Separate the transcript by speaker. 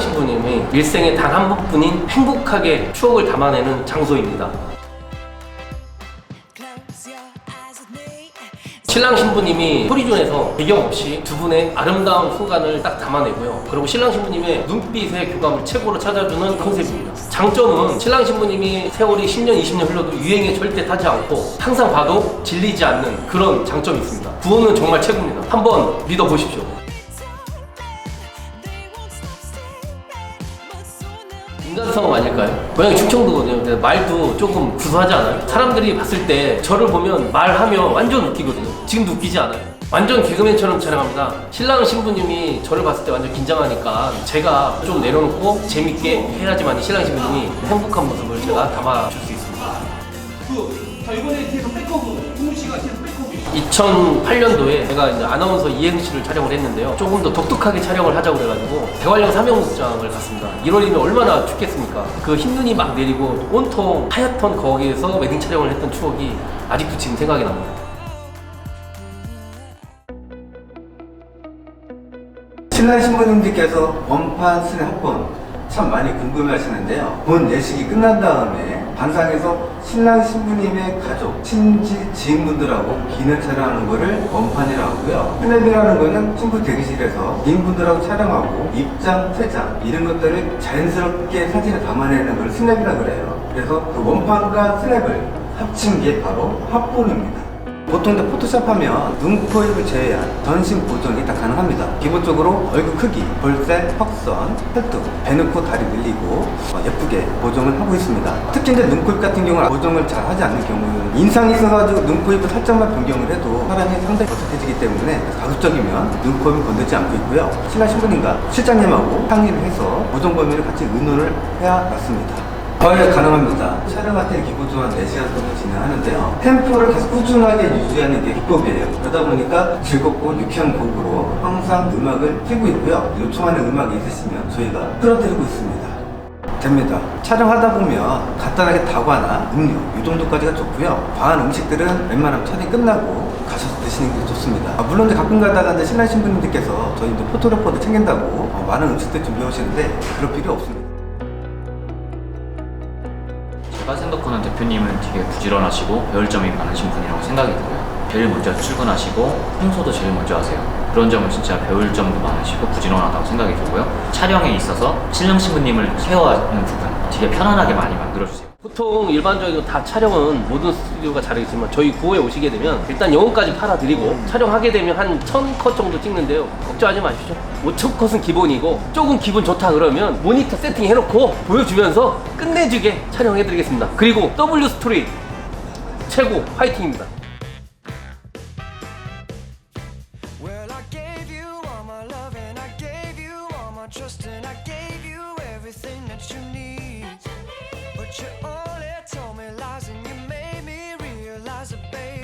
Speaker 1: 신부님이 일생에 단 한 번뿐인 행복하게 추억을 담아내는 장소입니다. 신랑 신부님이 소리존에서 배경 없이 두 분의 아름다운 순간을 딱 담아내고요. 그리고 신랑 신부님의 눈빛의 교감을 최고로 찾아주는 컨셉입니다. 장점은 신랑 신부님이 세월이 10년, 20년 흘러도 유행에 절대 타지 않고 항상 봐도 질리지 않는 그런 장점이 있습니다. 부호는 정말 최고입니다. 한번 믿어보십시오. 인간성 아닐까요? 고향이 충청도거든요. 근데 말도 조금 구수하지 않아요? 사람들이 봤을 때 저를 보면 말하면 완전 웃기거든요. 지금도 웃기지 않아요? 완전 개그맨처럼 촬영합니다. 신랑 신부님이 저를 봤을 때 완전 긴장하니까 제가 좀 내려놓고 재밌게 해야지만 신랑 신부님이 행복한 모습을 제가 담아줄 수 있습니다. 그, 자, 이번에 뒤에서 백허브, 김우 씨가 뒤에서 백허브. 2008년도에 제가 이제 아나운서 이행시를 촬영을 했는데요. 조금 더 독특하게 촬영을 하자고 그래가지고 대관령 사명극장을 갔습니다. 1월이면 얼마나 춥겠습니까? 그 흰 눈이 막 내리고 온통 하얗던 거기에서 웨딩 촬영을 했던 추억이 아직도 지금 생각이 납니다.
Speaker 2: 신랑 신부님들께서 원판 순회 합본 참 많이 궁금해 하시는데요. 본 예식이 끝난 다음에 반상에서 신랑 신부님의 가족, 친지, 지인분들하고 기념 촬영하는 거를 원판이라고 하고요. 스냅이라는 거는 신부 대기실에서 지인분들하고 촬영하고 입장, 퇴장 이런 것들을 자연스럽게 사진에 담아내는 걸 스냅이라고 그래요. 그래서 그 원판과 스냅을 합친 게 바로 합본입니다. 보통 이제 포토샵 하면 눈, 코, 입을 제외한 전신 보정이 다 가능합니다. 기본적으로 얼굴 크기, 볼살, 확선, 팔뚝, 배 넣고 다리 늘리고 어, 예쁘게 보정을 하고 있습니다. 특히 이제 눈, 코, 입 같은 경우는 보정을 잘 하지 않는 경우는 인상이 있어가지고 눈, 코, 입을 살짝만 변경을 해도 사람이 상당히 어색해지기 때문에 가급적이면 눈, 코, 입을 건들지 않고 있고요. 신랑 신부님과 실장님하고 상의를 해서 보정 범위를 같이 의논을 해야 맞습니다. 거의 가능합니다. 촬영할 때 기본적으로 한 4시간 정도 진행하는데요. 템포를 계속 꾸준하게 유지하는 게 기법이에요. 그러다 보니까 즐겁고 유쾌한 곡으로 항상 음악을 틀고 있고요. 요청하는 음악이 있으시면 저희가 틀어드리고 있습니다. 됩니다. 촬영하다 보면 간단하게 다과나 음료 이 정도까지가 좋고요. 과한 음식들은 웬만하면 촬영 끝나고 가셔서 드시는 게 좋습니다. 아, 물론 가끔 가다가 신랑 신부님들께서 저희 이제 포토레포도 챙긴다고 어, 많은 음식들 준비해 오시는데 그럴 필요 없습니다.
Speaker 3: 제가 생각하는 대표님은 되게 부지런하시고 배울 점이 많으신 분이라고 생각이 들어요. 제일 먼저 출근하시고 청소도 제일 먼저 하세요. 그런 점은 진짜 배울 점도 많으시고 부지런하다고 생각이 들고요. 촬영에 있어서 신랑 신부님을 케어하는 부분 되게 편안하게 많이 만들어주세요.
Speaker 1: 보통 일반적으로 다 촬영은 모든 스튜디오가 잘하겠지만 저희 구호에 오시게 되면 일단 영혼까지 팔아드리고 음. 촬영하게 되면 한 1000컷 정도 찍는데요 걱정하지 마십시오 5천 컷은 기본이고 조금 기분 좋다 그러면 모니터 세팅 해놓고 보여주면서 끝내주게 촬영해드리겠습니다 그리고 W 스토리 최고 화이팅입니다
Speaker 4: trust and I gave you everything that you need. That you need. But you only told me lies and you made me realize it, baby.